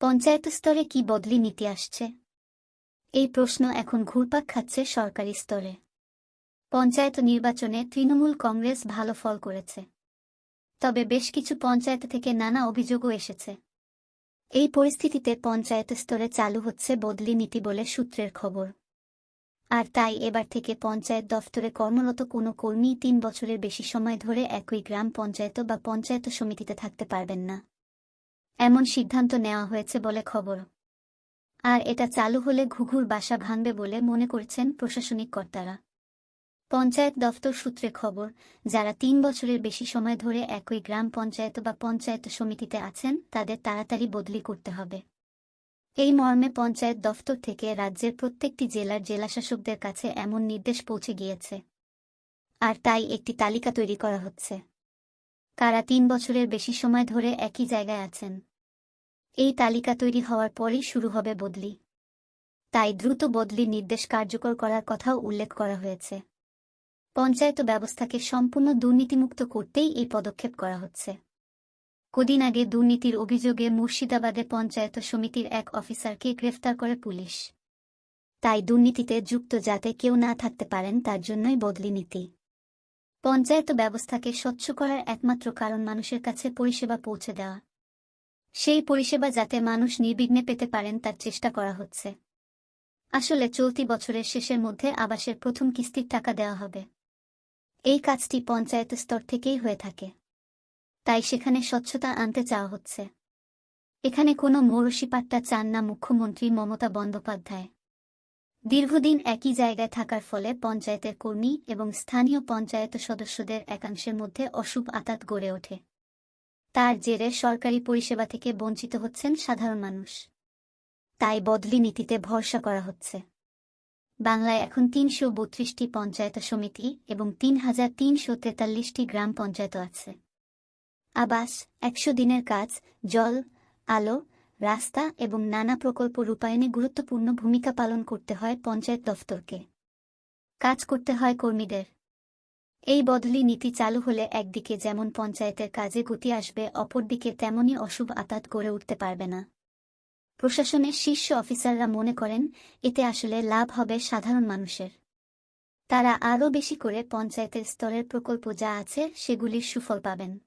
পঞ্চায়েত স্তরে কি বদলি নীতি আসছে? এই প্রশ্ন এখন ঘুরপাক খাচ্ছে সরকারি স্তরে। পঞ্চায়েত নির্বাচনে তৃণমূল কংগ্রেস ভালো ফল করেছে। তবে বেশ কিছু পঞ্চায়েত থেকে নানা অভিযোগও এসেছে। এই পরিস্থিতিতে পঞ্চায়েত স্তরে চালু হচ্ছে বদলি নীতি বলে সূত্রের খবর। আর তাই এবার থেকে পঞ্চায়েত দফতরে কর্মরত কোনো কর্মী তিন বছরের বেশি সময় ধরে একই গ্রাম পঞ্চায়েত বা পঞ্চায়েত সমিতিতে থাকতে পারবেন না। এমন সিদ্ধান্ত নেওয়া হয়েছে বলে খবর। আর এটা চালু হলে ঘুঘুর বাসা ভাঙবে বলে মনে করছেন প্রশাসনিক কর্তারা। পঞ্চায়েত দফতর সূত্রে খবর, যারা তিন বছরের বেশি সময় ধরে একই গ্রাম পঞ্চায়েত বা পঞ্চায়েত সমিতিতে আছেন, তাদের তাড়াতাড়ি বদলি করতে হবে। এই মর্মে পঞ্চায়েত দফতর থেকে রাজ্যের প্রত্যেকটি জেলার জেলাশাসকদের কাছে এমন নির্দেশ পৌঁছে গিয়েছে। আর তাই একটি তালিকা তৈরি করা হচ্ছে। কারা তিন বছরের বেশি সময় ধরে একই জায়গায় আছেন এই তালিকা তৈরি হওয়ার পরেই শুরু হবে বদলি। তাই দ্রুত বদলি নির্দেশ কার্যকর করার কথাও উল্লেখ করা হয়েছে। পঞ্চায়েত ব্যবস্থাকে সম্পূর্ণ দুর্নীতিমুক্ত করতেই এই পদক্ষেপ করা হচ্ছে। কদিন আগে দুর্নীতির অভিযোগে মুর্শিদাবাদে পঞ্চায়েত সমিতির এক অফিসারকে গ্রেফতার করে পুলিশ। তাই দুর্নীতিতে যুক্ত যাতে কেউ না থাকতে পারেন, তার জন্যই বদলি নীতি। পঞ্চায়েত ব্যবস্থাকে স্বচ্ছ করার একমাত্র কারণ মানুষের কাছে পরিষেবা পৌঁছে দেওয়া। সেই পরিষেবা যাতে মানুষ নির্বিঘ্নে পেতে পারেন তার চেষ্টা করা হচ্ছে। আসলে চলতি বছরের শেষের মধ্যে আবাসের প্রথম কিস্তির টাকা দেওয়া হবে। এই কাজটি পঞ্চায়েত স্তর থেকেই হয়ে থাকে। তাই সেখানে স্বচ্ছতা আনতে চাওয়া হচ্ছে। এখানে কোনো মৌরসিপাট্টা চান না মুখ্যমন্ত্রী মমতা বন্দ্যোপাধ্যায়। দীর্ঘদিন একই জায়গায় থাকার ফলে পঞ্চায়েতের কর্মী এবং স্থানীয় পঞ্চায়েত সদস্যদের একাংশের মধ্যে অশুভ আতাত গড়ে ওঠে। তার জেরে সরকারি পরিষেবা থেকে বঞ্চিত হচ্ছেন সাধারণ মানুষ। তাই বদলি নীতিতে ভরসা করা হচ্ছে। বাংলায় এখন তিনশো বত্রিশটি পঞ্চায়েত সমিতি এবং তিন হাজার তিনশো তেতাল্লিশটি গ্রাম পঞ্চায়েত আছে। আবাস, একশো দিনের কাজ, জল, আলো, রাস্তা এবং নানা প্রকল্প রূপায়ণে গুরুত্বপূর্ণ ভূমিকা পালন করতে হয় পঞ্চায়েত দফতরকে। কাজ করতে হয় কর্মীদের। এই বদলি নীতি চালু হলে একদিকে যেমন পঞ্চায়েতের কাজে গতি আসবে, অপরদিকে তেমনই অশুভ আতাত গড়ে উঠতে পারবে না। প্রশাসনের শীর্ষ অফিসাররা মনে করেন, এতে আসলে লাভ হবে সাধারণ মানুষের। তারা আরও বেশি করে পঞ্চায়েতের স্তরের প্রকল্প যা আছে সেগুলির সুফল পাবেন।